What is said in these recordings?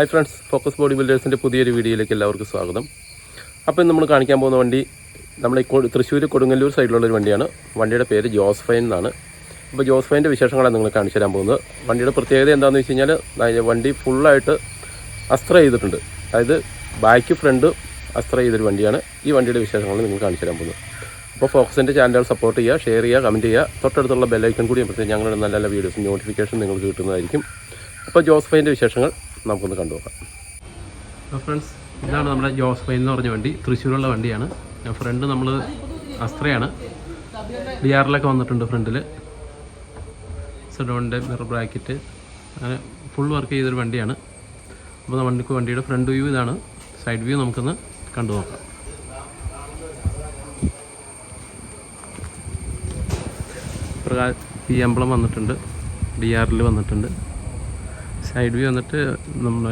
Hi friends focus body ബിൽഡേഴ്സിന്റെ പുതിയൊരു വീഡിയോയിലേക്ക് എല്ലാവർക്കും സ്വാഗതം. അപ്പോൾ നമ്മൾ കാണിക്കാൻ പോകുന്ന വണ്ടി നമ്മൾ തൃശ്ശൂർ കൊടുങ്ങല്ലൂർ സൈഡിലുള്ള ഒരു വണ്ടിയാണ്. വണ്ടിയുടെ പേര് ജോസ്ഫൈൻ എന്നാണ്. അപ്പോൾ ജോസ്ഫൈന്റെ വിശേഷങ്ങളാണ് നിങ്ങൾ കാണിച്ചു തരാൻ പോകുന്നത്. വണ്ടിയുടെ പ്രത്യേകത എന്താണെന്ന് വെച്ച് കഴിഞ്ഞാൽ വണ്ടി ഫുള്ളായിട്ട് അസ്ത്ര ചെയ്തിട്ടുണ്ട്. അതായത് ബാക്ക് ഫ്രണ്ട് അസ്ത്ര ചെയ്തൊരു വണ്ടിയാണ് ഈ വണ്ടിയുടെ വിശേഷങ്ങൾ നിങ്ങൾ കാണിച്ചു തരാൻ പോകുന്നത്. അപ്പോൾ ഫോക്കസിന്റെ ചാനൽ സപ്പോർട്ട് ചെയ്യുക ഷെയർ ചെയ്യുക കമന്റ് ചെയ്യുക. തൊട്ടടുത്തുള്ള ബെല്ലൈക്കൺ കൂടി അപ്പോഴത്തേക്ക് ഞങ്ങളുടെ നല്ല നല്ല വീഡിയോസും നോട്ടിഫിക്കേഷൻ നിങ്ങൾക്ക് കിട്ടുന്നതായിരിക്കും. അപ്പോൾ ജോസ്ഫൈന്റെ വിശേഷങ്ങൾ നമുക്കൊന്ന് കണ്ടുനോക്കാം. നോക്കാം ഫ്രണ്ട്സ് ഇതാണ് നമ്മുടെ ജോസ് ഫൈൻ എന്ന് പറഞ്ഞ വണ്ടി. തൃശ്ശൂരുള്ള വണ്ടിയാണ്. ഫ്രണ്ട് നമ്മൾ അസ്ത്രയാണ്. ഡി ആറിലൊക്കെ വന്നിട്ടുണ്ട് ഫ്രണ്ടിൽ സെഡോണിന്റെ മിറർ ബ്രാക്കറ്റ് അങ്ങനെ ഫുൾ വർക്ക് ചെയ്തൊരു വണ്ടിയാണ്. അപ്പോൾ വണ്ടിക്ക് വണ്ടിയുടെ ഫ്രണ്ട് വ്യൂ ഇതാണ്. സൈഡ് വ്യൂ നമുക്കൊന്ന് കണ്ടു നോക്കാം ഈ എംബ്ലം വന്നിട്ടുണ്ട്. ഡി ആറിൽ വന്നിട്ടുണ്ട്. സൈഡ് വ്യൂ വന്നിട്ട് നമ്മൾ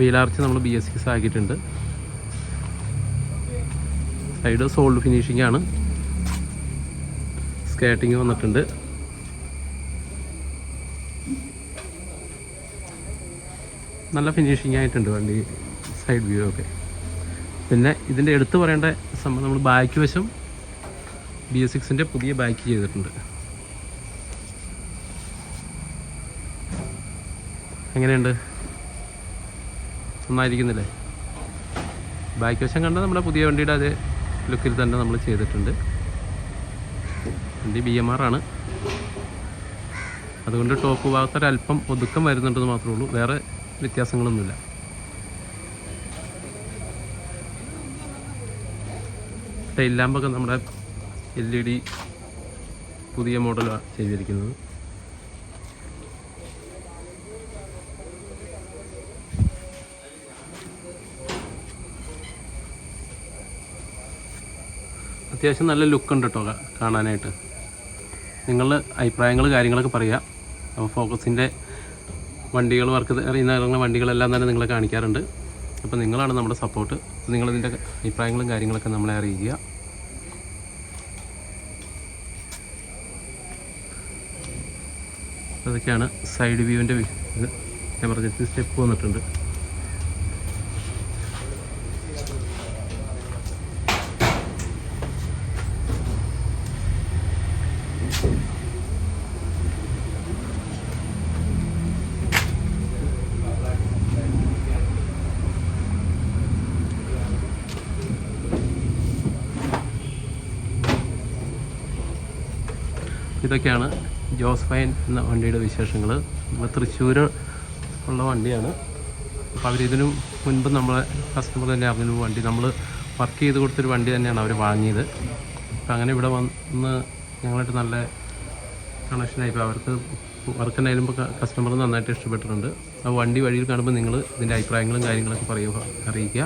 വീലാർച്ച് നമ്മൾ ബി എസ് സിക്സ് ആക്കിയിട്ടുണ്ട്. സൈഡ് സോൾഡ് ഫിനിഷിംഗ് ആണ്. സ്കേട്ടിങ് വന്നിട്ടുണ്ട്. നല്ല ഫിനിഷിംഗ് ആയിട്ടുണ്ട് വണ്ടി സൈഡ് വ്യൂ ഒക്കെ. പിന്നെ ഇതിന്റെ എടുത്തു പറയേണ്ട സംഭവം നമ്മൾ ബാക്ക് വശം ബി എസ് സിക്സിന്റെ പുതിയ ബാക്ക് ചെയ്തിട്ടുണ്ട്. എങ്ങനെയുണ്ട്? നന്നായിരിക്കുന്നില്ലേ? ബാക്ക് വശം കണ്ട നമ്മുടെ പുതിയ വണ്ടിയുടെ അതേ ലുക്കിൽ തന്നെ നമ്മൾ ചെയ്തിട്ടുണ്ട്. വണ്ടി ബി എം ആർ ആണ്. അതുകൊണ്ട് ടോപ്പ് ഭാഗത്തൊരല്പം ഒതുക്കം വരുന്നുണ്ടെന്ന് മാത്രമേ ഉള്ളൂ. വേറെ വ്യത്യാസങ്ങളൊന്നുമില്ല. ടൈൽ ലാമ്പൊക്കെ നമ്മുടെ എൽ ഇ ഡി പുതിയ മോഡലാണ് ചെയ്തിരിക്കുന്നത്. അത്യാവശ്യം നല്ല ലുക്ക് ഉണ്ട് കേട്ടോ കാണാനായിട്ട്. നിങ്ങൾ അഭിപ്രായങ്ങൾ കാര്യങ്ങളൊക്കെ പറയുക അപ്പോൾ ഫോക്കസിന്റെ വണ്ടികൾ വർക്ക് ഇറങ്ങുന്ന വണ്ടികളെല്ലാം തന്നെ നിങ്ങളെ കാണിക്കാറുണ്ട്. അപ്പോൾ നിങ്ങളാണ് നമ്മുടെ സപ്പോർട്ട് നിങ്ങളിതിന്റെ അഭിപ്രായങ്ങളും കാര്യങ്ങളൊക്കെ നമ്മളെ അറിയിക്കുക. അതൊക്കെയാണ് സൈഡ് വ്യൂവിന്റെ ഇത്. എമർജൻസി സ്റ്റെപ്പ് വന്നിട്ടുണ്ട്. ഇതൊക്കെയാണ് ജോസ്ഫൈൻ എന്ന വണ്ടിയുടെ വിശേഷങ്ങൾ നമ്മൾ തൃശ്ശൂർ ഉള്ള വണ്ടിയാണ്. അപ്പോൾ അവരിതിനു മുൻപ് നമ്മളെ കസ്റ്റമർ തന്നെ അറിഞ്ഞു വണ്ടി. നമ്മൾ വർക്ക് ചെയ്ത് കൊടുത്തൊരു വണ്ടി തന്നെയാണ് അവർ വാങ്ങിയത്. അപ്പോൾ അങ്ങനെ ഇവിടെ വന്ന് ഞങ്ങളായിട്ട് നല്ല കണക്ഷനായി ഇപ്പോൾ അവർക്ക് വർക്ക് ഇപ്പോൾ കസ്റ്റമർ നന്നായിട്ട് ഇഷ്ടപ്പെട്ടിട്ടുണ്ട്. ആ വണ്ടി വഴിയിൽ കാണുമ്പോൾ നിങ്ങൾ ഇതിന്റെ അഭിപ്രായങ്ങളും കാര്യങ്ങളൊക്കെ പറയുക അറിയിക്കുക.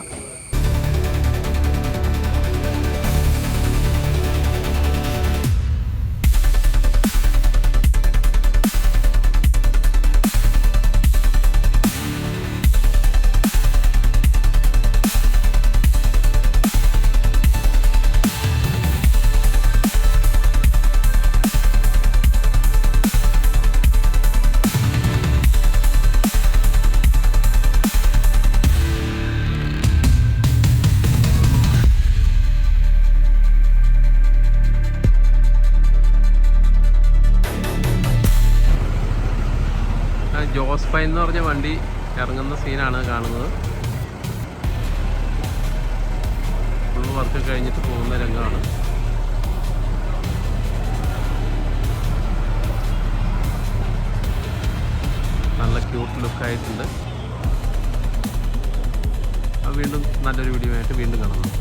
ജോസ് എന്ന് പറഞ്ഞ വണ്ടി ഇറങ്ങുന്ന സീനാണ് കാണുന്നത്. ഫുൾ വർക്ക് കഴിഞ്ഞിട്ട് പോകുന്ന രംഗമാണ്. നല്ല ക്യൂട്ട് ലുക്കായിട്ടുണ്ട് വീണ്ടും നല്ലൊരു വീഡിയോ ആയിട്ട് വീണ്ടും കാണാം.